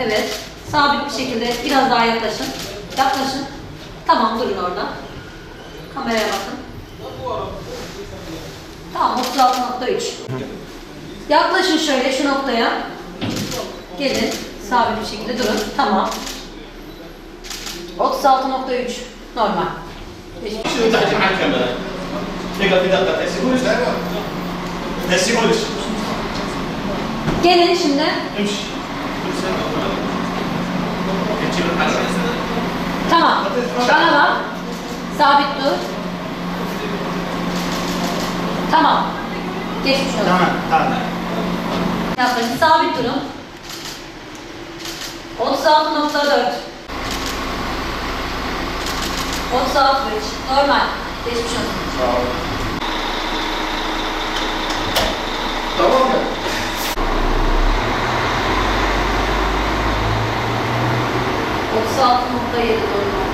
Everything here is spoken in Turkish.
Evet. Sabit bir şekilde biraz daha yaklaşın. Yaklaşın. Tamam durun orada. Kameraya bakın. Tamam 36.3. Yaklaşın şöyle şu noktaya. Gelin. Sabit bir şekilde durun. Tamam. 36.3 normal. Geçmiş. شنو تحكي مع الكاميرا؟ تقدر في دقة تسيبولش؟ تسيبولش Gelin şimdi. امشي Bana bak. Sabit dur. Tamam. Geçmiş olsun. Tamam, tamam. Yaklaşık sabit durun. 36.4 36.5 Normal. Geçmiş olsun. Sağ ol. Tamam mı? Otuz altı nokta yedi normal.